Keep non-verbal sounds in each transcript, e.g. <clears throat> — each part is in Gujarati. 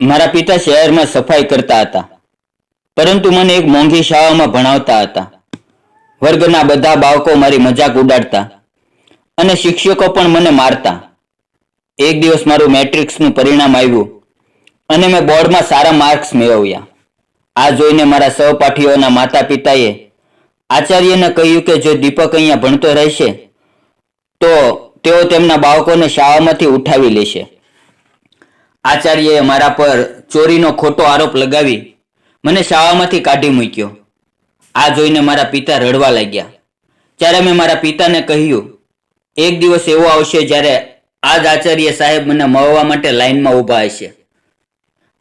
મારા પિતા શહેરમાં સફાઈ કરતા હતા. પરંતુ મને એક મોંઘી શાળામાં ભણાવતા હતા. વર્ગના બધા બાળકો મારી મજાક ઉડાડતા અને શિક્ષકો પણ મને મારતા. એક દિવસ મારું મેટ્રિક્સનું પરિણામ આવ્યું અને મેં બોર્ડમાં સારા માર્ક્સ મેળવ્યા. આ જોઈને મારા સહપાઠીઓના માતા પિતાએ આચાર્યને કહ્યું કે જો દીપક અહીંયા ભણતો રહેશે, તો તેઓ તેમના બાળકોને શાળામાંથી ઉઠાવી લેશે. આચાર્યએ મારા પર ચોરીનો ખોટો આરોપ લગાવી મને શાળામાંથી કાઢી મૂક્યો. આ જોઈને મારા પિતા રડવા લાગ્યા. ત્યારે મેં મારા પિતાને કહ્યું, એક દિવસ એવો આવશે જ્યારે આ જ આચાર્ય સાહેબ મને મળવા માટે લાઈનમાં ઊભા હશે.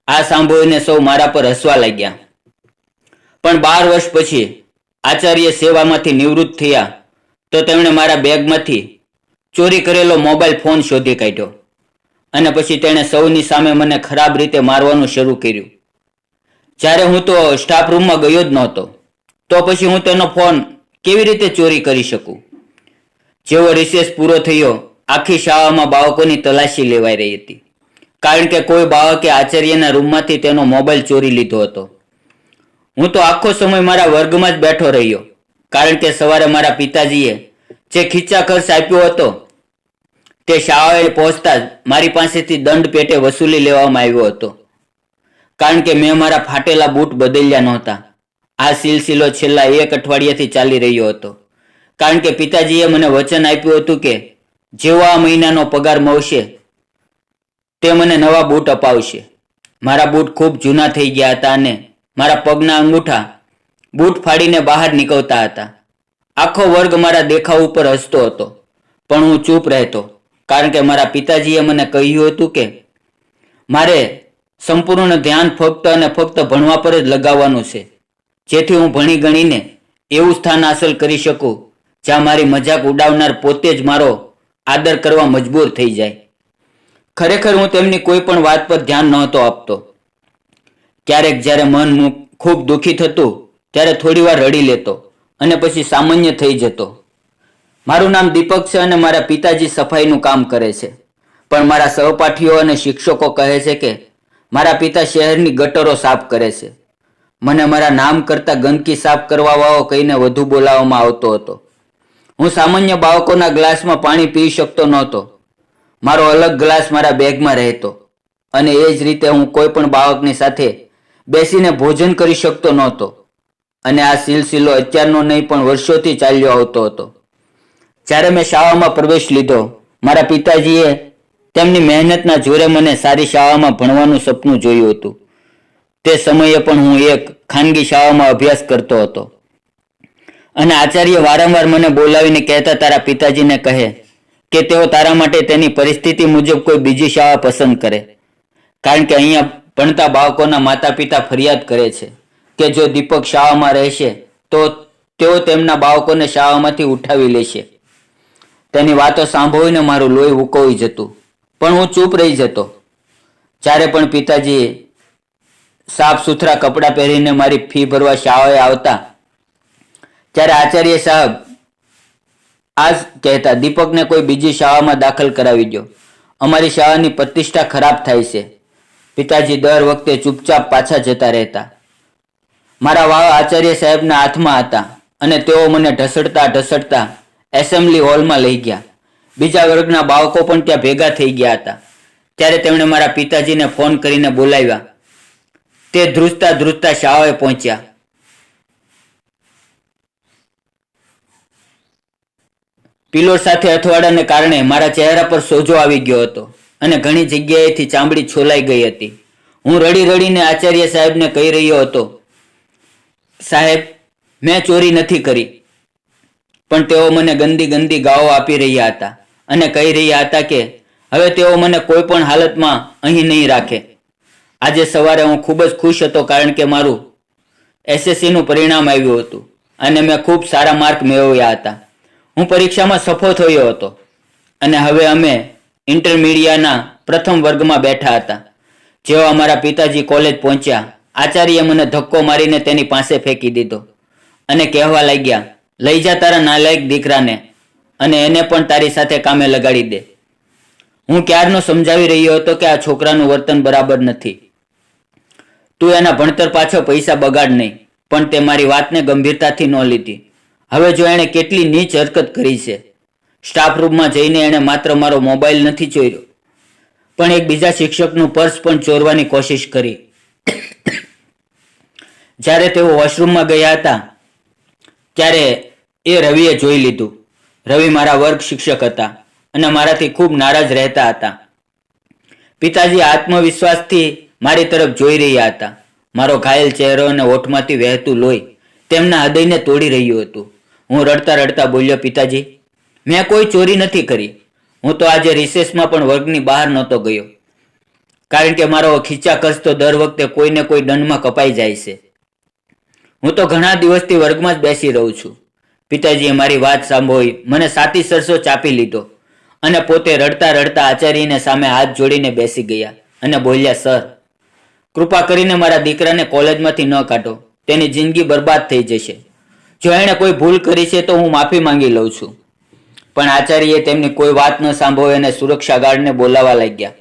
આ સાંભળીને સૌ મારા પર હસવા લાગ્યા. પણ બાર વર્ષ પછી આચાર્ય સેવામાંથી નિવૃત્ત થયા તો તેમણે મારા બેગમાંથી ચોરી કરેલો મોબાઈલ ફોન શોધી કાઢ્યો. અને પછી તેણે સૌની સામે મને ખરાબ રીતે મારવાનું શરૂ કર્યું. જ્યારે હું તો સ્ટાફ રૂમમાં ગયો જ નહોતો, તો પછી હું તેનો ફોન કેવી રીતે ચોરી કરી શકું? જેવો રિસેસ પૂરો થયો, આખી શાળામાં બાળકોની તલાશી લેવાઈ રહી હતી. કારણ કે કોઈ બાળકે આચાર્યના રૂમમાંથી તેનો મોબાઈલ ચોરી લીધો હતો. હું તો આખો સમય મારા વર્ગમાં જ બેઠો રહ્યો, કારણ કે સવારે મારા પિતાજીએ જે ખીચા ખર્ચ આપ્યો હતો તે શાળાએ પહોંચતા જ મારી પાસેથી દંડ પેટે વસૂલી લેવામાં આવ્યો હતો. કારણ કે મેં મારા ફાટેલા બૂટ બદલ્યા નહોતા. આ સિલસિલો છેલ્લા એક અઠવાડિયાથી ચાલી રહ્યો હતો. કારણ કે પિતાજીએ મને વચન આપ્યું હતું કે, જેવો આ મહિનાનો પગાર મળશે, તે મને નવા બૂટ અપાવશે. મારા બૂટ ખૂબ જૂના થઈ ગયા હતા અને મારા પગના અંગૂઠા બૂટ ફાડીને બહાર નીકળતા હતા. આખો વર્ગ મારા દેખાવ ઉપર હસતો હતો, પણ હું ચૂપ રહેતો. કારણ કે મારા પિતાજીએ મને કહ્યું હતું કે મારે સંપૂર્ણ ધ્યાન ફક્ત અને ફક્ત ભણવા પર જ લગાવવાનું છે. જેથી હું ભણી ગણીને એવું સ્થાન હાંસલ કરી શકું, જ્યાં મારી મજાક ઉડાવનાર પોતે જ મારો આદર કરવા મજબૂર થઈ જાય. ખરેખર હું તેમની કોઈ પણ વાત પર ધ્યાન નહોતો આપતો. ક્યારેક જ્યારે મન ખૂબ દુઃખી થતું, ત્યારે થોડીવાર રડી લેતો અને પછી સામાન્ય થઈ જતો. મારું નામ દીપક છે અને મારા પિતાજી સફાઈનું કામ કરે છે. પણ મારા સહપાઠીઓ અને શિક્ષકો કહે છે કે, મારા પિતા શહેરની ગટરો સાફ કરે છે. મને મારા નામ કરતાં ગંદકી સાફ કરવાવાઓ કહીને વધુ બોલાવવામાં આવતો હતો. હું સામાન્ય બાળકોના ગ્લાસમાં પાણી પી શકતો નહોતો. મારો અલગ ગ્લાસ મારા બેગમાં રહેતો. અને એ જ રીતે હું કોઈ પણ બાળકની સાથે બેસીને ભોજન કરી શકતો નહોતો. અને આ સિલસિલો અત્યારનો નહીં પણ વર્ષોથી ચાલ્યો આવતો હતો. જ્યારે મેં શાળામાં પ્રવેશ લીધો, મારા પિતાજીએ તેમની મહેનતના જોરે મને સારી શાળામાં ભણવાનું સપનું જોયું હતું. તે સમયે પણ હું એક ખાનગી શાળામાં અભ્યાસ કરતો હતો. અને આચાર્ય વારંવાર મને બોલાવીને કહેતા તારા પિતાજીને કહે કે તેઓ તારા માટે તેની પરિસ્થિતિ મુજબ કોઈ બીજી શાળા પસંદ કરે. કારણ કે અહીંયા ભણતા બાળકોના માતા પિતા ફરિયાદ કરે છે કે જો દીપક શાળામાં રહેશે, તો તેઓ તેમના બાળકોને શાળામાંથી ઉઠાવી લેશે. તેની વાતો સાંભળીને મારું લોહી ઉકળી જતું. પણ હું ચૂપ રહી જતો. જ્યારે પણ પિતાજી સાફ સુથરા કપડાં પહેરીને મારી ફી ભરવા શાળાએ આવતા, ત્યારે આચાર્ય સાહેબ આ કહેતા, દીપકને કોઈ બીજી શાળામાં દાખલ કરાવી દો અમારી શાળાની પ્રતિષ્ઠા ખરાબ થાય છે. પિતાજી દર વખતે ચૂપચાપ પાછા જતા રહેતા. મારા વાવ આચાર્ય સાહેબના હાથમાં હતા અને તેઓ મને ઢસડતા ઢસડતા એસેમ્બલી હોલમાં લઈ ગયા. બીજા વર્ગના બાળકો પણ ત્યાં ભેગા થઈ ગયા હતા. ત્યારે તેમણે મારા પિતાજીને ફોન કરીને બોલાવ્યા. તે ધ્રુજતા ધ્રુજતા શાળાએ પહોંચ્યા. પિલોર સાથે અથવાડાને કારણે મારા ચહેરા પર સોજો આવી ગયો હતો અને ઘણી જગ્યાએથી ચામડી છોલાઈ ગઈ હતી. હું રડી રડીને આચાર્ય સાહેબને કહી રહ્યો હતો, સાહેબ, મેં ચોરી નથી કરી. પણ તેઓ મને ગંદી ગંદી ગાઓ આપી રહ્યા હતા અને કહી રહ્યા હતા કે, હવે તેઓ મને કોઈ પણ હાલતમાં અહીં નહીં રાખે. આજે સવારે હું ખૂબ જ ખુશ હતો કારણ કે મારું એસએસસીનું પરિણામ આવ્યું હતું અને મેં ખૂબ સારા માર્ક મેળવ્યા હતા. હું પરીક્ષામાં સફળ થયો હતો અને હવે અમે ઇન્ટરમીડિયાના પ્રથમ વર્ગમાં બેઠા હતા જેવા અમારા પિતાજી કોલેજ પહોંચ્યા. આચાર્યએ મને ધક્કો મારીને તેની પાસે ફેંકી દીધો અને કહેવા લાગ્યા લઈ જા તારા નાલાયક દીકરાને અને એને પણ તારી સાથે કામે લગાડી દે. હું ક્યારનો સમજાવી રહ્યો હતો કે આ છોકરાનું વર્તન બરાબર નથી. તું એના ભણતર પાછળ પૈસા બગાડ નહીં, પણ તે મારી વાતને ગંભીરતાથી ન લીધી. હવે જો એણે કેટલી નીચ હરકત કરી છે. સ્ટાફ રૂમમાં જઈને એણે માત્ર મારો મોબાઈલ નથી ચોર્યો પણ એક બીજા શિક્ષકનું પર્સ પણ ચોરવાની કોશિશ કરી. જ્યારે તેઓ વોશરૂમમાં ગયા હતા ત્યારે એ રવિએ જોઈ લીધું. રવિ મારા વર્ગ શિક્ષક હતા અને મારાથી ખૂબ નારાજ રહેતા હતા. પિતાજી આત્મવિશ્વાસથી મારી તરફ જોઈ રહ્યા હતા. મારો ઘાયલ ચહેરો અને હોઠમાંથી વહેતું લોહી તેમના હૃદયને તોડી રહ્યું હતું. હું રડતા રડતા બોલ્યો, પિતાજી, મેં કોઈ ચોરી નથી કરી. હું તો આજે રિસેસમાં પણ વર્ગની બહાર નહોતો ગયો. કારણ કે મારો ખીચા તો દર વખતે કોઈને કોઈ દંડમાં કપાઈ જાય છે. હું તો ઘણા દિવસથી વર્ગમાં જ બેસી રહું છું. પિતાજીએ મારી વાત સાંભળી, મને સાતી સરસો ચાપી લીધો અને પોતે રડતા રડતા આચાર્યને સામે હાથ જોડીને બેસી ગયા અને બોલ્યા, સર, કૃપા કરીને મારા દીકરાને કોલેજમાંથી ન કાઢો, તેની જિંદગી બરબાદ થઈ જશે. જો એણે કોઈ ભૂલ કરી છે તો હું માફી માંગી લઉં છું. પણ આચાર્યએ તેમની કોઈ વાત ન સાંભળી અને સુરક્ષા ગાર્ડને બોલાવા લાગ્યા,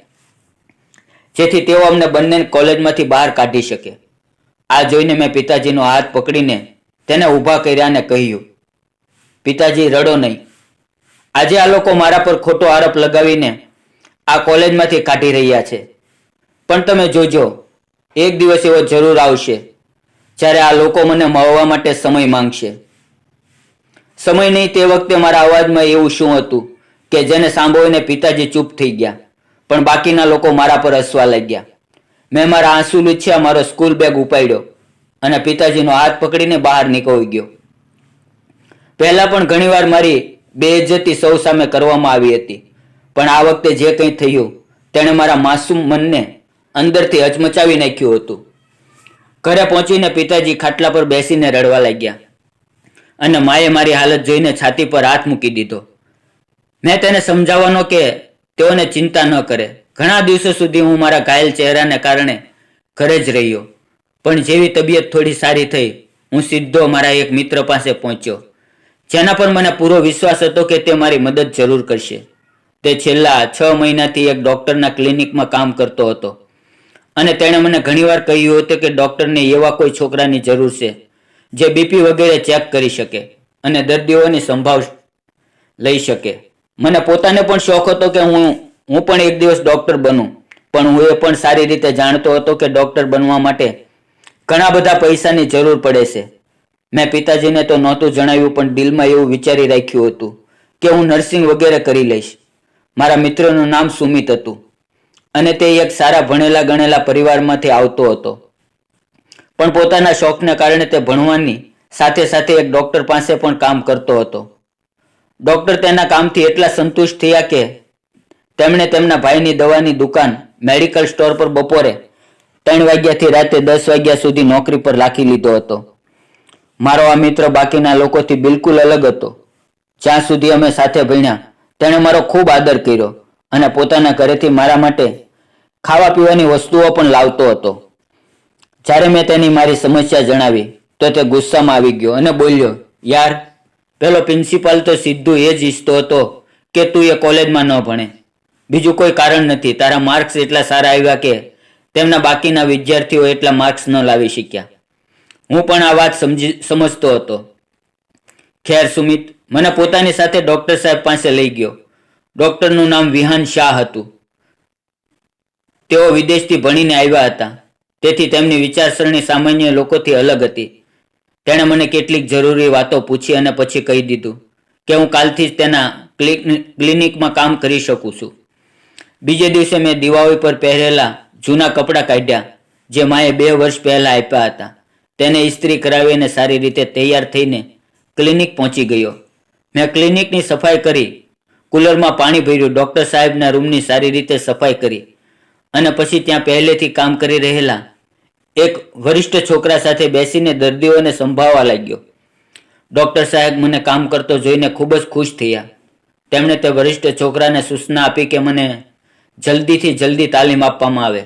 જેથી તેઓ અમને બંને કોલેજમાંથી બહાર કાઢી શકે. આ જોઈને મેં પિતાજીનો હાથ પકડીને તેને ઊભા કર્યા અને કહ્યું, પિતાજી, રડો નહીં. આજે આ લોકો મારા પર ખોટો આરોપ લગાવીને આ કોલેજમાંથી કાઢી રહ્યા છે. પણ તમે જોજો, એક દિવસ એવો જરૂર આવશે જ્યારે આ લોકો મને મળવા માટે સમય માંગશે. સમય નહીં તે વખતે મારા અવાજમાં એવું શું હતું કે જેને સાંભળીને પિતાજી ચૂપ થઈ ગયા, પણ બાકીના લોકો મારા પર હસવા લાગ્યા. મેં મારા આંસુ લૂછ્યા, મારો સ્કૂલ બેગ ઉપાડ્યો અને પિતાજીનો હાથ પકડીને બહાર નીકળી ગયો. પહેલા પણ ઘણીવાર મારી બેઇજ્જતી સૌ સામે કરવામાં આવી હતી. પણ આ વખતે જે કંઈ થયું, તેણે મારા માસૂમ મનને અંદરથી હચમચાવી નાખ્યું હતું. ઘરે પહોંચીને પિતાજી ખાટલા પર બેસીને રડવા લાગ્યા અને માએ મારી હાલત જોઈને છાતી પર હાથ મૂકી દીધો. મેં તેને સમજાવવાનો કે તેઓને ચિંતા ન કરે. ઘણા દિવસો સુધી હું મારા ઘાયલ ચહેરાને કારણે ઘરે જ રહ્યો. પણ જેવી તબિયત થોડી સારી થઈ, હું સીધો મારા એક મિત્ર પાસે પહોંચ્યો. જેના પર મને પૂરો વિશ્વાસ હતો કે તે મારી મદદ જરૂર કરશે. તે છેલ્લા છ મહિનાથી એક ડૉક્ટરના ક્લિનિકમાં કામ કરતો હતો. અને તેણે મને ઘણીવાર કહ્યું હતું કે ડૉક્ટરને એવા કોઈ છોકરાની જરૂર છે, જે બીપી વગેરે ચેક કરી શકે અને દર્દીઓની સંભાળ લઈ શકે. મને પોતાને પણ શોખ હતો કે હું હું પણ એક દિવસ ડોક્ટર બનું. પણ હું એ પણ સારી રીતે જાણતો હતો કે ડોક્ટર બનવા માટે ઘણા બધા પૈસાની જરૂર પડે છે. મેં પિતાજીને તો નહોતું જણાવ્યું, પણ દિલમાં એવું વિચારી રાખ્યું હતું કે હું નર્સિંગ વગેરે કરી લઈશ. મારા મિત્રનું નામ સુમિત હતું અને તે એક સારા ભણેલા ગણેલા પરિવારમાંથી આવતો હતો. પણ પોતાના શોખને કારણે તે ભણવાની સાથે સાથે એક ડોક્ટર પાસે પણ કામ કરતો હતો. ડોક્ટર તેના કામથી એટલા સંતુષ્ટ થયા કે તેમણે તેમના ભાઈની દવાની દુકાન મેડિકલ સ્ટોર પર બપોરે ત્રણ વાગ્યાથી રાતે દસ વાગ્યા સુધી નોકરી પર રાખી લીધો હતો. મારો આ મિત્ર બાકીના લોકોથી બિલકુલ અલગ હતો. જ્યાં સુધી અમે સાથે ભણ્યા, તેણે મારો ખૂબ આદર કર્યો અને પોતાના ઘરેથી મારા માટે ખાવા પીવાની વસ્તુઓ પણ લાવતો હતો. જ્યારે મેં તેની મારી સમસ્યા જણાવી, તો તે ગુસ્સામાં આવી ગયો અને બોલ્યો, યાર, પેલો પ્રિન્સિપાલ તો સીધું એ જ ઈચ્છતો હતો કે તું એ કોલેજમાં ન ભણે. બીજું કોઈ કારણ નથી. તારા માર્ક્સ એટલા સારા આવ્યા કે તેમના બાકીના વિદ્યાર્થીઓ એટલા માર્ક્સ ન લાવી શક્યા. હું પણ આ વાત સમજી, સમજતો હતો. ખેર સુમિત, મને પોતાની સાથે ડૉક્ટર સાહેબ પાસે લઈ ગયો. ડૉક્ટરનું નામ વિહાન શાહ હતું. તેઓ વિદેશથી ભણીને આવ્યા હતા. તેથી તેમની વિચારસરણી સામાન્ય લોકોથી અલગ હતી. તેણે મને કેટલીક જરૂરી વાતો પૂછી અને પછી કહી દીધું કે હું કાલથી જ તેના ક્લિનિકમાં કામ કરી શકું છું. બીજે દિવસે મેં દિવાળી પર પહેરેલા જૂના કપડાં કાઢ્યા, જે માએ બે વર્ષ પહેલાં આપ્યા હતા. તેને ઇસ્ત્રી કરાવીને સારી રીતે તૈયાર થઈને ક્લિનિક પહોંચી ગયો. મેં ક્લિનિકની સફાઈ કરી, કુલરમાં પાણી ભર્યું, ડૉક્ટર સાહેબના રૂમની સારી રીતે સફાઈ કરી અને પછી ત્યાં પહેલેથી કામ કરી રહેલા એક વરિષ્ઠ છોકરા સાથે બેસીને દર્દીઓને સંભાળવા લાગ્યો. ડૉક્ટર સાહેબ મને કામ કરતો જોઈને ખૂબ જ ખુશ થયા. તેમણે તે વરિષ્ઠ છોકરાને સૂચના આપી કે મને જલ્દીથી જલ્દી તાલીમ આપવામાં આવે,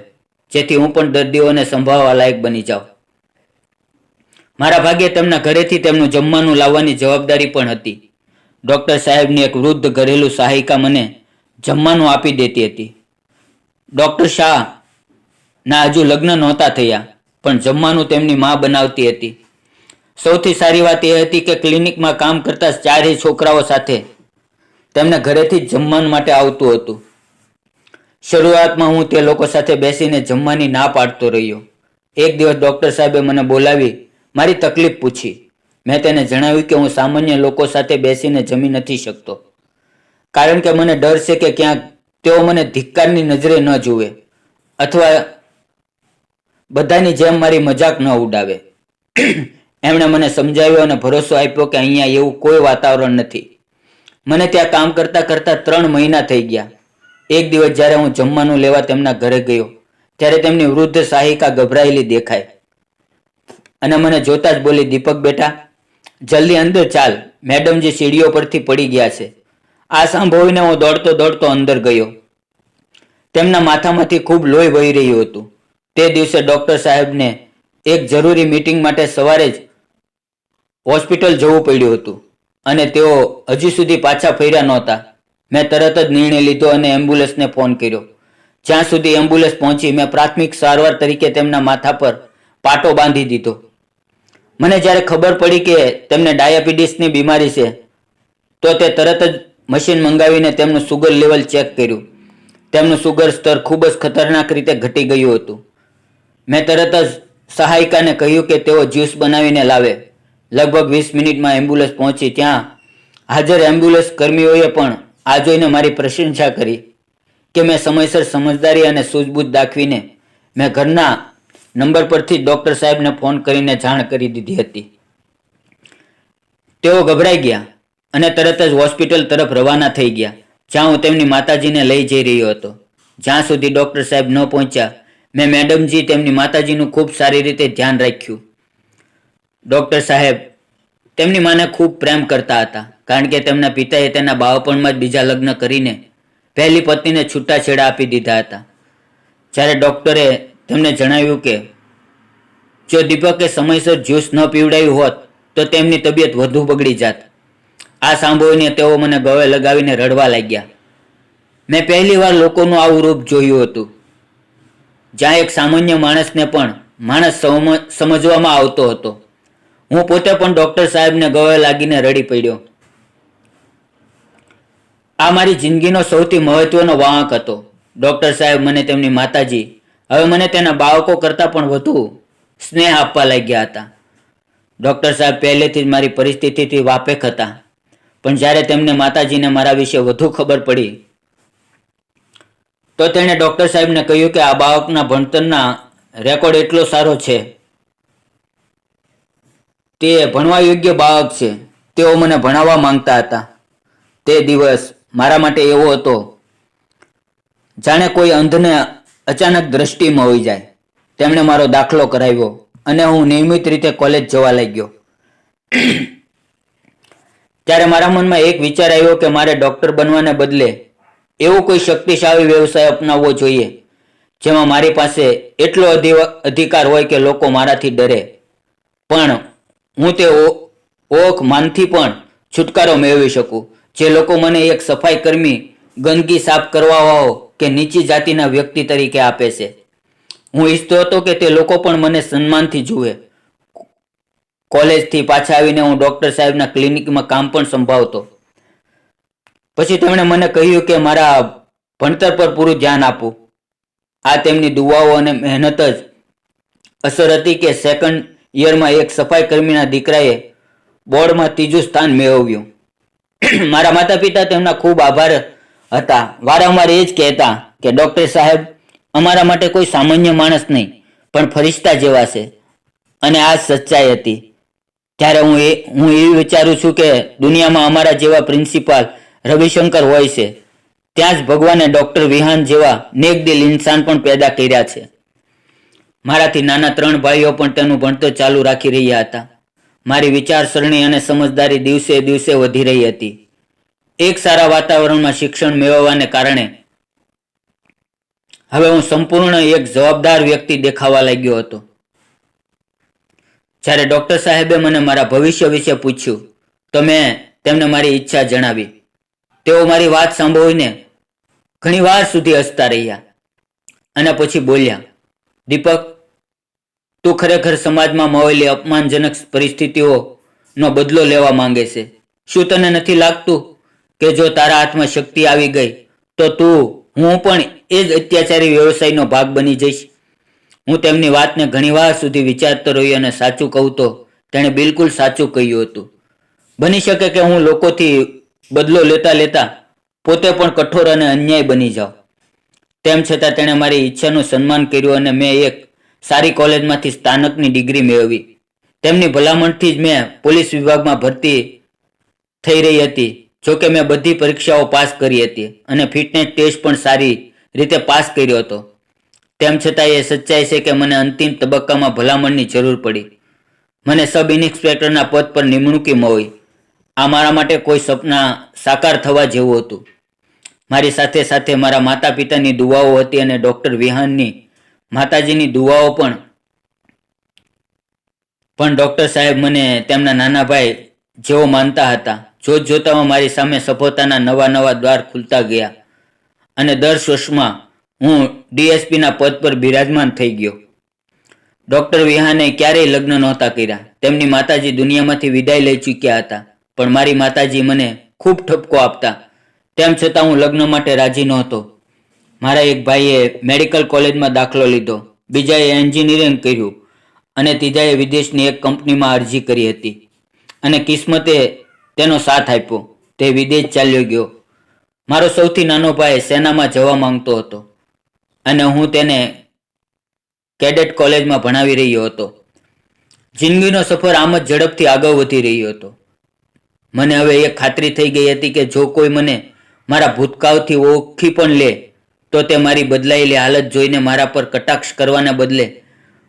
જેથી હું પણ દર્દીઓને સંભાળવા લાયક બની જાઉં. મારા ભાગ્યે તેમના ઘરેથી તેમનું જમવાનું લાવવાની જવાબદારી પણ હતી. ડૉક્ટર સાહેબની એક વૃદ્ધ ઘરેલું સહાયિકા મને જમવાનું આપી દેતી હતી. ડૉક્ટર શાહ ના હજુ લગ્ન નહોતા થયા, પણ જમવાનું તેમની મા બનાવતી હતી. સૌથી સારી વાત એ હતી કે ક્લિનિકમાં કામ કરતા ચારેય છોકરાઓ સાથે તેમને ઘરેથી જ જમવાનું માટે આવતું હતું. શરૂઆતમાં હું તે લોકો સાથે બેસીને જમવાની ના પાડતો રહ્યો. એક દિવસ ડૉક્ટર સાહેબે મને બોલાવી, મારી તકલીફ પૂછી. મેં તેને જણાવ્યું કે હું સામાન્ય લોકો સાથે બેસીને જમી નથી શકતો. કારણ કે મને ડર છે કે ક્યાંક તેઓ મને ધિક્કારની નજરે ન જુએ, અથવા બધાની જેમ મારી મજાક ન ઉડાવે. એમણે મને સમજાવ્યો અને ભરોસો આપ્યો કે અહીંયા એવું કોઈ વાતાવરણ નથી. મને ત્યાં કામ કરતા કરતા ત્રણ મહિના થઈ ગયા. એક દિવસ જ્યારે હું જમવાનું લેવા તેમના ઘરે ગયો, ત્યારે તેમની વૃદ્ધ સહાયિકા ગભરાયેલી દેખાય અને મને જોતા જ બોલી, દીપક બેટા, જલ્દી અંદર ચાલ, મેડમજી સીડીઓ પરથી પડી ગયા છે. આ સાંભળીને હું દોડતો દોડતો અંદર ગયો. તેમના માથામાંથી ખૂબ લોહી વહી રહ્યું હતું. તે દિવસે ડોક્ટર સાહેબને એક જરૂરી મીટિંગ માટે સવારે જ હોસ્પિટલ જવું પડ્યું હતું અને તેઓ હજી સુધી પાછા ફર્યા નહોતા. મેં તરત જ નિર્ણય લીધો અને એમ્બ્યુલન્સને ફોન કર્યો. જ્યાં સુધી એમ્બ્યુલન્સ પહોંચી, મેં પ્રાથમિક સારવાર તરીકે તેમના માથા પર પાટો બાંધી દીધો. મને જ્યારે ખબર પડી કે તેમને ડાયાબિટીસની બીમારી છે, તો તે તરત જ મશીન મંગાવીને તેમનું સુગર લેવલ ચેક કર્યું. તેમનું સુગર સ્તર ખૂબ જ ખતરનાક રીતે ઘટી ગયું હતું. મેં તરત જ સહાયિકાને કહ્યું કે તેઓ જ્યુસ બનાવીને લાવે. લગભગ વીસ મિનિટમાં એમ્બ્યુલન્સ પહોંચી. ત્યાં હાજર એમ્બ્યુલન્સ કર્મીઓએ પણ આ જોઈને મારી પ્રશંસા કરી કે મેં સમયસર સમજદારી અને સૂઝબૂઝ દાખવીને મેં ઘરના નંબર પરથી ડૉક્ટર સાહેબને ફોન કરીને જાણ કરી દીધી હતી. તેઓ ગભરાઈ ગયા અને તરત જ હોસ્પિટલ તરફ રવાના થઈ ગયા, જ્યાં હું તેમની માતાજીને લઈ જઈ રહ્યો હતો. જ્યાં સુધી ડૉક્ટર સાહેબ ન પહોંચ્યા, મેં મેડમજી તેમની માતાજીનું ખૂબ સારી રીતે ધ્યાન રાખ્યું. ડૉક્ટર સાહેબ તેમની માને ખૂબ પ્રેમ કરતા હતા. કારણ કે તેમના પિતાએ તેના બાળપણમાં જ બીજા લગ્ન કરીને પહેલી પત્નીને છૂટાછેડા આપી દીધા હતા. જ્યારે ડૉક્ટરે તેમને જણાવ્યું કે, જો દીપકે સમયસર જ્યુસ ન પીવડાવ્યું હોત, તો તેમની તબિયત વધુ બગડી જાત. આ સાંભળીને તેઓ મને ગવે લગાવીને રડવા લાગ્યા. મેં પહેલીવાર લોકોનું આવું રૂપ જોયું હતું. જ્યાં એક સામાન્ય માણસને પણ માણસ સમજવામાં આવતો હતો. હું પોતે પણ ડૉક્ટર સાહેબને ગવે લાગીને રડી પડ્યો. આ મારી જિંદગીનો સૌથી મહત્વનો વાંક હતો. ડૉક્ટર સાહેબ મને તેમની માતાજી, હવે મને તેના બાળકો કરતાં પણ વધુ સ્નેહ આપવા લાગ્યા હતા. ડૉક્ટર સાહેબ પહેલેથી જ મારી પરિસ્થિતિથી વાપેક હતા. પણ જ્યારે તેમને માતાજીને મારા વિશે વધુ ખબર પડી, તો તેણે ડૉક્ટર સાહેબને કહ્યું કે આ બાળકના ભણતરના રેકોર્ડ એટલો સારો છે. તે ભણવા યોગ્ય બાળક છે. તેઓ મને ભણાવવા માંગતા હતા. તે દિવસ મારા માટે એવો હતો. જાણે કોઈ અંધને અચાનક દ્રષ્ટિમાં મળી જાય. તેમણે મારો દાખલો કરાવ્યો અને હું નિયમિત રીતે કોલેજ જવા લાગ્યો. ત્યારે મારા મનમાં એક વિચાર આવ્યો કે મારે ડૉક્ટર બનવાને બદલે એવો કોઈ શક્તિશાળી વ્યવસાય અપનાવવો જોઈએ, જેમાં મારી પાસે એટલો અધિ- અધિકાર હોય કે લોકો મારાથી ડરે. પણ હું તે ઓખ માનથી પણ છુટકારો મેળવી શકું. જે લોકો મને એક સફાઈ કર્મી ગંદકી સાફ કરવા વાળો કે નીચી જાતિના વ્યક્તિ તરીકે આપે છે. હું ઈચ્છતો હતો કે તે લોકો પણ મને સન્માનથી જુએ. કોલેજથી પાછા આવીને હું ડૉક્ટર સાહેબના ક્લિનિકમાં કામ પણ સંભાળતો. પછી તેમણે મને કહ્યું કે મારા ભણતર પર પૂરું ધ્યાન આપું. આ તેમની દુવાઓ અને મહેનત જ અસર હતી કે સેકન્ડ યરમાં એક સફાઈ કર્મીના દીકરાએ બોર્ડમાં ત્રીજું સ્થાન મેળવ્યું. <clears throat> મારા માતા પિતા તેમના ખૂબ આભાર હતા. વારંવાર એ જ કહેતા કે, ડૉક્ટર સાહેબ, અમારા માટે કોઈ સામાન્ય માણસ નહીં, પણ ફરિશ્તા જેવા છે. અને આ સચ્ચાઈ હતી. ત્યારે હું એ, હું એવી વિચારું છું કે દુનિયામાં અમારા જેવા પ્રિન્સિપાલ રવિશંકર હોય છે. ત્યાં જ ભગવાને ડૉક્ટર વિહાન જેવા નેકદિલ ઇન્સાન પણ પેદા કર્યા છે. મારાથી નાના ત્રણ ભાઈઓ પણ તેનું ભણતર ચાલુ રાખી રહ્યા હતા. મારી વિચારસરણી અને સમજદારી દિવસે દિવસે વધી રહી હતી. એક સારા વાતાવરણમાં શિક્ષણ મેળવવાને કારણે હવે હું સંપૂર્ણ એક જવાબદાર વ્યક્તિ દેખાવા લાગ્યો હતો. જ્યારે ડૉક્ટર સાહેબે મને મારા ભવિષ્ય વિશે પૂછ્યું, તો મેં તેમને મારી ઈચ્છા જણાવી. તેઓ મારી વાત સાંભળીને ઘણી વાર સુધી હસતા રહ્યા અને પછી બોલ્યા, દીપક તું ખરેખર સમાજમાં મળેલી અપમાનજનક પરિસ્થિતિઓનો બદલો લેવા માંગે છે. શું તને નથી લાગતું કે જો તારા હાથમાં શક્તિ આવી ગઈ, તો તું, હું પણ એ જ અત્યાચારી વ્યવસાયનો ભાગ બની જઈશ? હું તેમની વાતને ઘણીવાર સુધી વિચારતો રહ્યો અને સાચું કહું તો તેણે બિલકુલ સાચું કહ્યું હતું. બની શકે કે હું લોકોથી બદલો લેતા લેતા પોતે પણ કઠોર અને અન્યાય બની જાઉં. તેમ છતાં તેણે મારી ઈચ્છાનું સન્માન કર્યું અને મેં એક સારી કોલેજમાંથી સ્થાનકની ડિગ્રી મેળવી. તેમની ભલામણથી જ મેં પોલીસ વિભાગમાં ભરતી થઈ રહી હતી જોકે મેં બધી પરીક્ષાઓ પાસ કરી હતી અને ફિટનેસ ટેસ્ટ પણ સારી રીતે પાસ કર્યો હતો. તેમ છતાં એ સચ્ચાઈ છે કે મને અંતિમ તબક્કામાં ભલામણની જરૂર પડી. મને સબ ઇન્સ્પેક્ટરના પદ પર નિમણૂકી મળી. આ મારા માટે કોઈ સપના સાકાર થવા જેવું હતું. મારી સાથે સાથે મારા માતા પિતાની દુવાઓ હતી અને ડૉક્ટર વિહાનની માતાજીની દુવાઓ પણ. પણ ડૉક્ટર સાહેબ મને તેમના નાના ભાઈ જેવો માનતા હતા. જોત જોતામાં મારી સામે સફળતાના નવા નવા દ્વાર ખુલતા ગયા. અને દર વર્ષમાં હું ડીએસપીના પદ પર બિરાજમાન થઈ ગયો. ડૉક્ટર વિહાને ક્યારેય લગ્ન નહોતા કર્યા. તેમની માતાજી દુનિયામાંથી વિદાય લઈ ચૂક્યા હતા. પણ મારી માતાજી મને ખૂબ ઠપકો આપતા. તેમ છતાં હું લગ્ન માટે રાજી નહોતો. મારા એક ભાઈએ મેડિકલ કોલેજમાં દાખલો લીધો. બીજાએ એન્જિનિયરિંગ કર્યું અને ત્રીજાએ વિદેશની એક કંપનીમાં અરજી કરી હતી. અને કિસ્મતે તેનો સાથ આપ્યો. તે વિદેશ ચાલ્યો ગયો. મારો સૌથી નાનો ભાઈ સેનામાં જવા માંગતો હતો અને હું તેને કેડેટ કોલેજમાં ભણાવી રહ્યો હતો. જિંદગીનો સફર આમ જ ઝડપથી આગળ વધી રહ્યો હતો. મને હવે એ ખાતરી થઈ ગઈ હતી કે જો કોઈ મને મારા ભૂતકાળથી ઓળખી પણ લે તો તે મારી બદલાયેલી હાલત જોઈને મારા પર કટાક્ષ કરવાના બદલે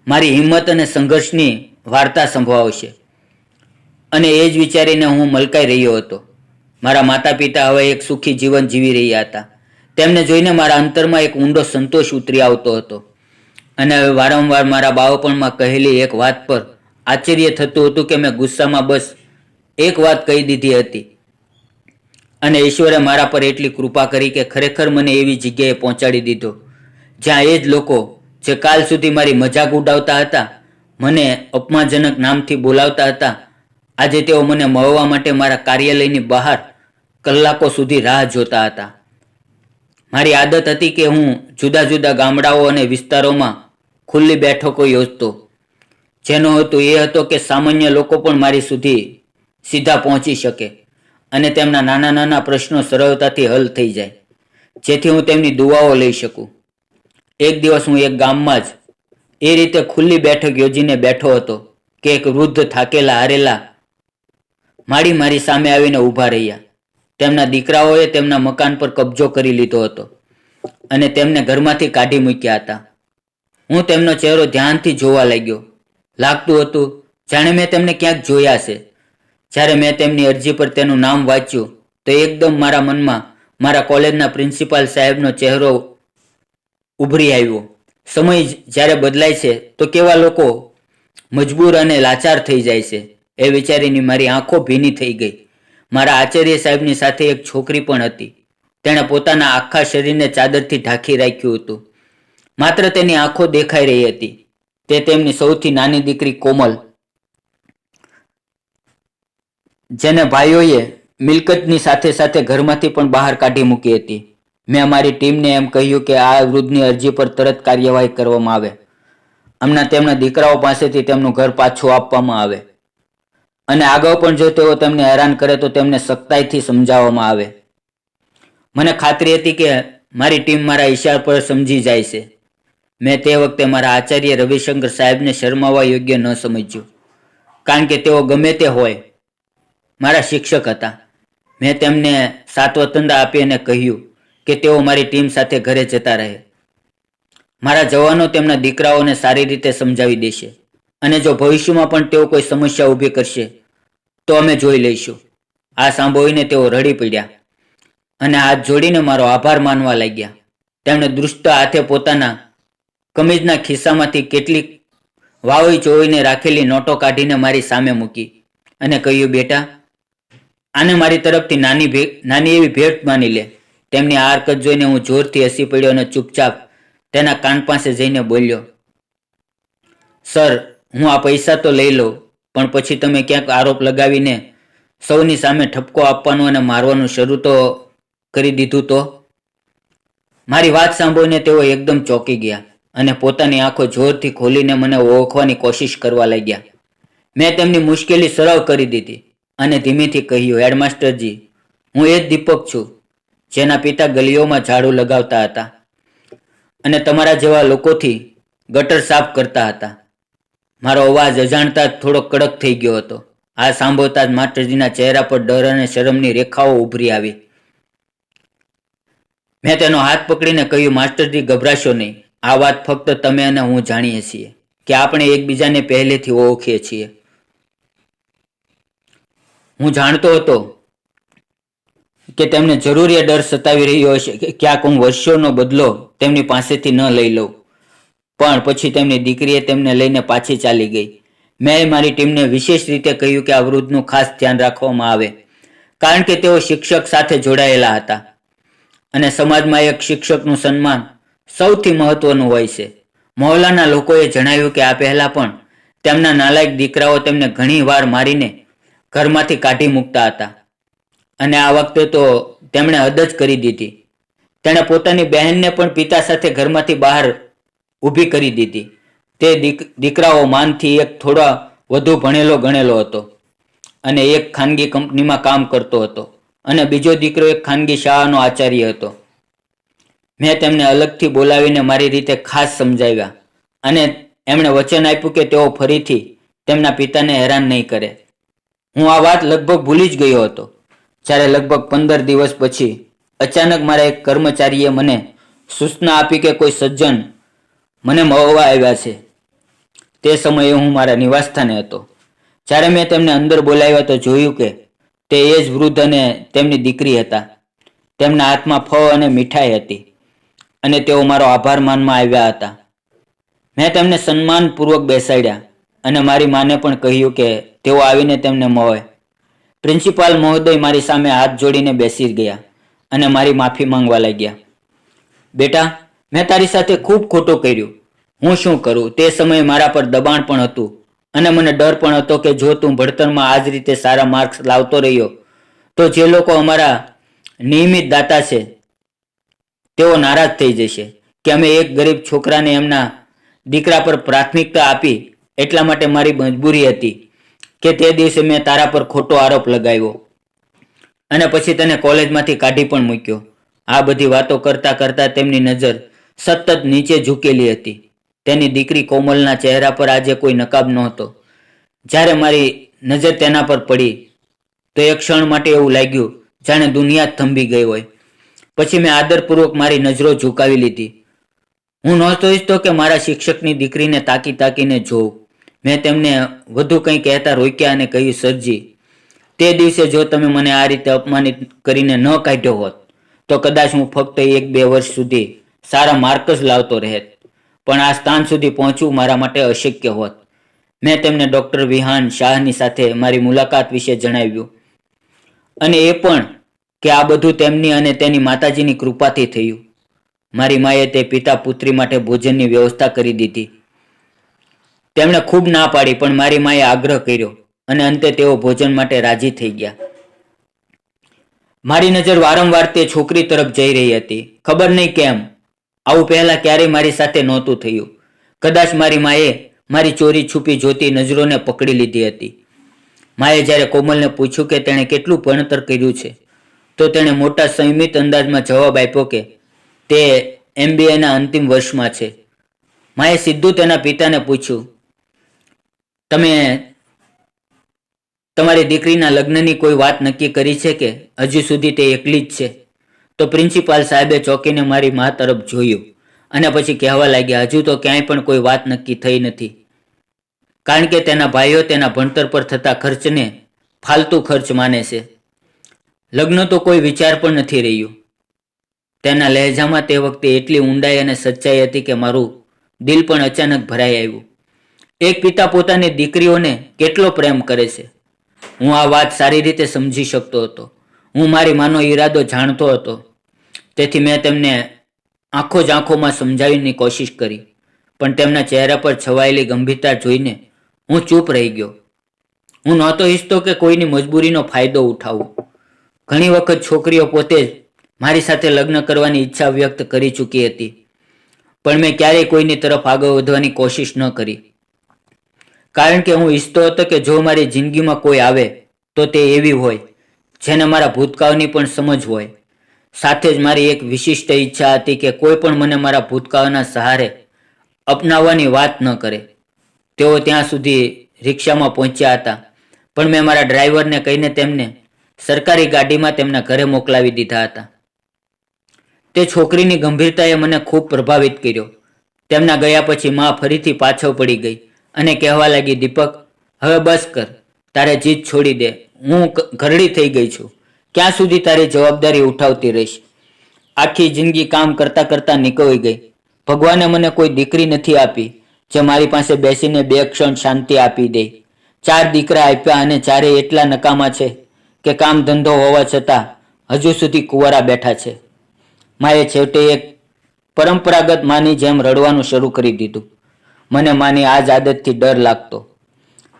મારી હિંમત અને સંઘર્ષની વાર્તા સંભળાવશે અને એ જ વિચારીને હું મલકાઈ રહ્યો હતો. મારા માતા પિતા હવે એક સુખી જીવન જીવી રહ્યા હતા. તેમને જોઈને મારા અંતરમાં એક ઊંડો સંતોષ ઉતરી આવતો હતો. અને હવે વારંવાર મારા બાળપણમાં કહેલી એક વાત પર આશ્ચર્ય થતું હતું કે મેં ગુસ્સામાં બસ એક વાત કહી દીધી હતી. અને ઈશ્વરે મારા પર એટલી કૃપા કરી કે ખરેખર મને એવી જગ્યાએ પહોંચાડી દીધો. જ્યાં એ જ લોકો જે કાલ સુધી મારી મજાક ઉડાવતા હતા, મને અપમાનજનક નામથી બોલાવતા હતા, આજે તેઓ મને મળવા માટે મારા કાર્યાલયની બહાર કલાકો સુધી રાહ જોતા હતા. મારી આદત હતી કે હું જુદા જુદા ગામડાઓ અને વિસ્તારોમાં ખુલ્લી બેઠકો યોજતો. જેનો હેતુ એ હતો કે સામાન્ય લોકો પણ મારી સુધી સીધા પહોંચી શકે. અને તેમના નાના નાના પ્રશ્નો સરળતાથી હલ થઈ જાય. જેથી હું તેમની દુવાઓ લઈ શકું. એક દિવસ હું એક ગામમાં જ એ રીતે ખુલ્લી બેઠક યોજીને બેઠો હતો કે એક વૃદ્ધ થાકેલા, હારેલા, માડી મારી સામે આવીને ઊભા રહ્યા. તેમના દીકરાઓએ તેમના મકાન પર કબજો કરી લીધો હતો અને તેમને ઘરમાંથી કાઢી મૂક્યા હતા. હું તેમનો ચહેરો ધ્યાનથી જોવા લાગ્યો. લાગતું હતું, જાણે મેં તેમને ક્યાંક જોયા છે જ્યારે મેં તેમની અરજી પર તેનું નામ વાંચ્યું, તો એકદમ મારા મનમાં મારા કોલેજના પ્રિન્સિપાલ સાહેબનો ચહેરો ઉભરી આવ્યો. સમય જ્યારે બદલાય છે, તો કેવા લોકો મજબૂર અને લાચાર થઈ જાય છે. એ વિચારીને મારી આંખો ભીની થઈ ગઈ. મારા આચાર્ય સાહેબની સાથે એક છોકરી પણ હતી. તેણે પોતાના આખા શરીરને ચાદરથી ઢાંકી રાખ્યું હતું. માત્ર તેની આંખો દેખાઈ રહી હતી. તે તેમની સૌથી નાની દીકરી કોમલ જેને ભાઈઓએ મિલકતની સાથે સાથે ઘરમાંથી પણ બહાર કાઢી મૂકી હતી. મેં અમારી ટીમને એમ કહ્યું કે આ વૃદ્ધની અરજી પર તરત કાર્યવાહી કરવામાં આવે. હમણાં તેમના દીકરાઓ પાસેથી તેમનું ઘર પાછું આપવામાં આવે. અને આગળ પણ જો તેઓ તેમને હેરાન કરે તો તેમને સખ્તાઈથી સમજાવવામાં આવે. મને ખાતરી હતી કે મારી ટીમ મારા ઈશાર પર સમજી જાય છે. મેં તે વખતે મારા આચાર્ય રવિશંકર સાહેબને શરમાવવા યોગ્ય ન સમજ્યું. કારણ કે તેઓ ગમે તે હોય મારા શિક્ષક હતા. મેં તેમને સાત્વતંડા આપી અને કહ્યું કે તેઓ મારી ટીમ સાથે ઘરે જતા રહે. મારા જવાનો તેમના દીકરાઓને સારી રીતે સમજાવી દેશે અને જો ભવિષ્યમાં પણ તેઓ કોઈ સમસ્યા ઊભી કરશે, તો અમે જોઈ લઈશું. આ સાંભળીને તેઓ રડી પડ્યા અને હાથ જોડીને મારો આભાર માનવા લાગ્યા. તેમણે દૃષ્ટ હાથે પોતાના કમીજના ખિસ્સામાંથી કેટલીક વાવી ચોવીને રાખેલી નોટો કાઢીને મારી સામે મૂકી અને કહ્યું, બેટા આને મારી તરફથી નાની ભે, નાની એવી ભેટ માની લે. તેમની આ હરકત જોઈને હું જોરથી હસી પડ્યો અને ચૂપચાપ તેના કાન પાસે જઈને બોલ્યો, સર, હું આ પૈસા તો લઈ લઉં, પણ પછી તમે ક્યાંક આરોપ લગાવીને સૌની સામે ઠપકો આપવાનું અને મારવાનું શરૂ તો કરી દીધું તો? મારી વાત સાંભળીને તેઓ એકદમ ચોંકી ગયા અને પોતાની આંખો જોરથી ખોલીને મને ઓળખવાની કોશિશ કરવા લાગ્યા. મેં તેમની મુશ્કેલી સરળ કરી દીધી. અને ધીમેથી કહ્યું, હેડમાસ્ટરજી, હું એ જ દીપક છું, જેના પિતા ગલીઓમાં ઝાડુ લગાવતા હતા અને તમારા જેવા લોકોથી ગટર સાફ કરતા હતા. મારો અવાજ અજાણતા જ થોડો કડક થઈ ગયો હતો. આ સાંભળતા જ માસ્ટરજીના ચહેરા પર ડર અને શરમની રેખાઓ ઉભરી આવી. મેં તેનો હાથ પકડીને કહ્યું, માસ્ટરજી, ગભરાશો નહીં. આ વાત ફક્ત તમે અને હું જાણીએ છીએ કે આપણે એકબીજાને પહેલેથી ઓળખીએ છીએ. હું જાણતો હતો કે તેમને જરૂરિયા ડર સતાવી રહ્યો હશે. કે ક્યાંક હું વર્ષોનો બદલો તેમની પાસેથી ન લઈ લઉં. પણ પછી તેમની દીકરીએ તેમને લઈને પાછી ચાલી ગઈ. મેં મારી ટીમને વિશેષ રીતે કહ્યું કે આ વૃદ્ધનું ખાસ ધ્યાન રાખવામાં આવે, કારણ કે તેઓ શિક્ષક સાથે જોડાયેલા હતા અને સમાજમાં એક શિક્ષકનું સન્માન સૌથી મહત્વનું હોય છે. મહોલ્લાના લોકોએ જણાવ્યું કે આ પહેલા પણ તેમના નાલાયક દીકરાઓ તેમને ઘણી વાર મારીને ઘરમાંથી કાઢી મૂકતા હતા. અને આ વખતે તો તેમણે હદ જ કરી દીધી. તેણે પોતાની બહેનને પણ પિતા સાથે ઘરમાંથી બહાર ઊભી કરી દીધી. તે દીક, દીકરાઓ માનથી એક થોડા વધુ ભણેલો ગણેલો હતો અને એક ખાનગી કંપનીમાં કામ કરતો હતો. અને બીજો દીકરો એક ખાનગી શાળાનો આચાર્ય હતો. મેં તેમને અલગથી બોલાવીને મારી રીતે ખાસ સમજાવ્યા. અને એમણે વચન આપ્યું કે તેઓ ફરીથી તેમના પિતાને હેરાન નહીં કરે. હું આ વાત લગભગ ભૂલી જ ગયો હતો. જ્યારે લગભગ પંદર દિવસ પછી અચાનક મારા એક કર્મચારીએ મને સૂચના આપી કે કોઈ સજ્જન મને મળવા આવ્યા છે. તે સમયે હું મારા નિવાસસ્થાને હતો. જ્યારે મેં તેમને અંદર બોલાવ્યા તો જોયું કે તે એ જ વૃદ્ધ અને તેમની દીકરી હતા. તેમના હાથમાં ફળ અને મીઠાઈ હતી અને તેઓ મારો આભાર માનમાં આવ્યા હતા. મેં તેમને સન્માનપૂર્વક બેસાડ્યા. અને મારી માને પણ કહ્યું કે તેઓ આવીને તેમને મળે પ્રિન્સિપાલ મહોદય મારી સામે હાથ જોડીને બેસી ગયા અને મારી માફી માંગવા લાગ્યા. બેટા, મેં તારી સાથે ખૂબ ખોટું કર્યું. હું શું કરું? તે સમયે મારા પર દબાણ પણ હતું અને મને ડર પણ હતો કે જો તું ભણતરમાં આ જ રીતે સારા માર્ક્સ લાવતો રહ્યો, તો જે લોકો અમારા નિયમિત દાતા છે, તેઓ નારાજ થઈ જશે. કે અમે એક ગરીબ છોકરાને એમના દીકરા પર પ્રાથમિકતા આપી એટલા માટે મારી મજબૂરી હતી કે તે દિવસે મેં તારા પર ખોટો આરોપ લગાવ્યો. અને પછી તને કોલેજમાંથી કાઢી પણ મૂક્યો. આ બધી વાતો કરતા કરતા તેમની નજર સતત નીચે ઝૂકેલી હતી. તેની દીકરી કોમલના ચહેરા પર આજે કોઈ નકાબ નહોતો. જ્યારે મારી નજર તેના પર પડી, તો એક ક્ષણ માટે એવું લાગ્યું જાણે દુનિયા થંભી ગઈ હોય. પછી મેં આદરપૂર્વક મારી નજરો ઝુકાવી લીધી. હું નહોતો ઈચ્છતો કે મારા શિક્ષકની દીકરીને તાકી તાકીને જોઉં. મેં તેમને વધુ કંઈ કહેતા રોક્યા અને કહ્યું, સરજી, તે દિવસે જો તમે મને આ રીતે અપમાનિત કરીને ન કાઢ્યો હોત, તો કદાચ હું ફક્ત એક બે વર્ષ સુધી સારા માર્ક જ લાવતો રહેત. પણ આ સ્થાન સુધી પહોંચવું મારા માટે અશક્ય હોત. મેં તેમને ડૉક્ટર વિહાન શાહની સાથે મારી મુલાકાત વિશે જણાવ્યું. અને એ પણ કે આ બધું તેમની અને તેની માતાજીની કૃપાથી થયું. મારી માએ તે પિતા પુત્રી માટે ભોજનની વ્યવસ્થા કરી દીધી. તેમણે ખૂબ ના પાડી, પણ મારી માએ આગ્રહ કર્યો અને અંતે તેઓ ભોજન માટે રાજી થઈ ગયા. મારી નજર વારંવાર તે છોકરી તરફ જઈ રહી હતી. ખબર નહીં કેમ, આવું પહેલા ક્યારેય મારી સાથે નહોતું થયું. કદાચ મારી માએ મારી ચોરી છુપી જોતી નજરોને પકડી લીધી હતી. માએ જ્યારે કોમલને પૂછ્યું કે તેણે કેટલું ભણતર કર્યું છે, તો તેણે મોટા સંયમિત અંદાજમાં જવાબ આપ્યો કે તે એમબીએના અંતિમ વર્ષમાં છે. માએ સીધું તેના પિતાને પૂછ્યું તમે તમારી દીકરીના લગ્નની કોઈ વાત નક્કી કરી છે કે હજુ સુધી તે એકલી જ છે? તો પ્રિન્સિપાલ સાહેબે ચોકીને મારી મા તરફ જોયું અને પછી કહેવા લાગ્યા, હજુ તો ક્યાંય પણ કોઈ વાત નક્કી થઈ નથી. કારણ કે તેના ભાઈઓ તેના ભણતર પર થતા ખર્ચને ફાલતુ ખર્ચ માને છે. લગ્ન તો કોઈ વિચાર પણ નથી રહ્યું. તેના લહેજામાં તે વખતે એટલી ઊંડાઈ અને સચ્ચાઈ હતી કે મારું દિલ પણ અચાનક ભરાઈ આવ્યું. એક પિતા પોતાની દીકરીઓને કેટલો પ્રેમ કરે છે? હું આ વાત સારી રીતે સમજી શકતો હતો. હું મારી માનો ઈરાદો જાણતો હતો. તેથી મેં તેમને આંખો જ આંખોમાં સમજાવીની કોશિશ કરી. પણ તેમના ચહેરા પર છવાયેલી ગંભીરતા જોઈને હું ચૂપ રહી ગયો. હું નહોતો ઈચ્છતો કે કોઈની મજબૂરીનો ફાયદો ઉઠાવું. ઘણી વખત છોકરીઓ પોતે જ મારી સાથે લગ્ન કરવાની ઈચ્છા વ્યક્ત કરી ચૂકી હતી. પણ મેં ક્યારેય કોઈની તરફ આગળ વધવાની કોશિશ ન કરી. કારણ કે હું ઈચ્છતો હતો કે જો મારી જિંદગીમાં કોઈ આવે, તો તે એવી હોય, જેને મારા ભૂતકાળની પણ સમજ હોય. સાથે જ મારી એક વિશિષ્ટ ઈચ્છા હતી કે કોઈ પણ મને મારા ભૂતકાળના સહારે અપનાવવાની વાત ન કરે. તેઓ ત્યાં સુધી રિક્ષામાં પહોંચ્યા હતા, પણ મેં મારા ડ્રાઈવરને કહીને તેમને સરકારી ગાડીમાં તેમના ઘરે મોકલાવી દીધા હતા. તે છોકરીની ગંભીરતાએ મને ખૂબ પ્રભાવિત કર્યો. તેમના ગયા પછી માં ફરીથી પાછળ પડી ગઈ. અને કહેવા લાગી, દીપક, હવે બસ કર. તારે જીત છોડી દે. હું ઘરડી થઈ ગઈ છું. ક્યાં સુધી તારી જવાબદારી ઉઠાવતી રહીશ? આખી જિંદગી કામ કરતા કરતા નીકળી ગઈ. ભગવાને મને કોઈ દીકરી નથી આપી, જે મારી પાસે બેસીને બે ક્ષણ શાંતિ આપી દે. ચાર દીકરા આપ્યા અને ચારે એટલા નકામા છે કે કામ ધંધો હોવા છતાં હજુ સુધી કુંવારા બેઠા છે. માએ છેવટે એક પરંપરાગત માની જેમ રડવાનું શરૂ કરી દીધું. મને માની આ જ આદતથી ડર લાગતો.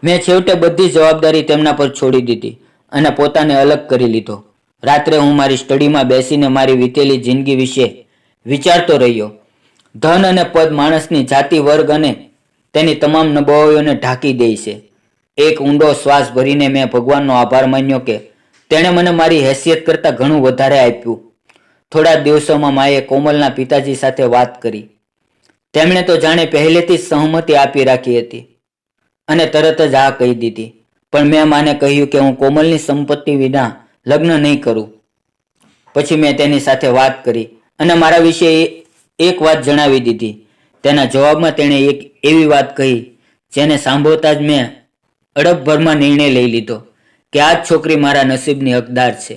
મેં છેવટે બધી જવાબદારી તેમના પર છોડી દીધી અને પોતાને અલગ કરી લીધો. રાત્રે હું મારી સ્ટડીમાં બેસીને મારી વીતેલી જિંદગી વિશે વિચારતો રહ્યો. ધન અને પદ માણસની જાતિ વર્ગ અને તેની તમામ નબળાઈઓને ઢાંકી દે છે. એક ઊંડો શ્વાસ ભરીને મેં ભગવાનનો આભાર માન્યો કે તેણે મને મારી હેસિયત કરતાં ઘણું વધારે આપ્યું. થોડા દિવસોમાં માએ કોમલના પિતાજી સાથે વાત કરી. તેમણે તો જાણે પહેલેથી જ સહમતિ આપી રાખી હતી અને તરત જ આ કહી દીધી. પણ મેં માને કહ્યું કે હું કોમલની સંપત્તિ વિના લગ્ન નહીં કરું. પછી મેં તેની સાથે વાત કરી અને મારા વિશે એક વાત જણાવી દીધી. તેના જવાબમાં તેણે એક એવી વાત કહી, જેને સાંભળતા જ મેં અડપભરમાં નિર્ણય લઈ લીધો કે આ જ છોકરી મારા નસીબની હકદાર છે.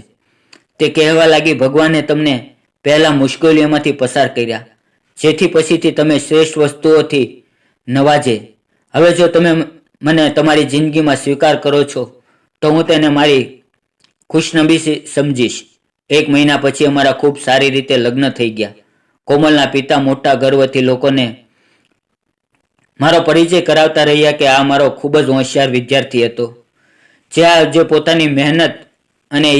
તે કહેવા લાગી ભગવાને તમને પહેલા મુશ્કેલીઓમાંથી પસાર કર્યા. જેથી પછીથી તમે શ્રેષ્ઠ વસ્તુઓથી નવાજે. હવે જો તમે મને તમારી જિંદગીમાં સ્વીકાર કરો છો, તો હું તેને મારી ખુશનબી સમજીશ. એક મહિના પછી અમારા ખૂબ સારી રીતે લગ્ન થઈ ગયા. કોમલના પિતા મોટા ગર્વથી લોકોને મારો પરિચય કરાવતા રહ્યા કે આ મારો ખૂબ જ હોશિયાર વિદ્યાર્થી હતો. જે આજે પોતાની મહેનત અને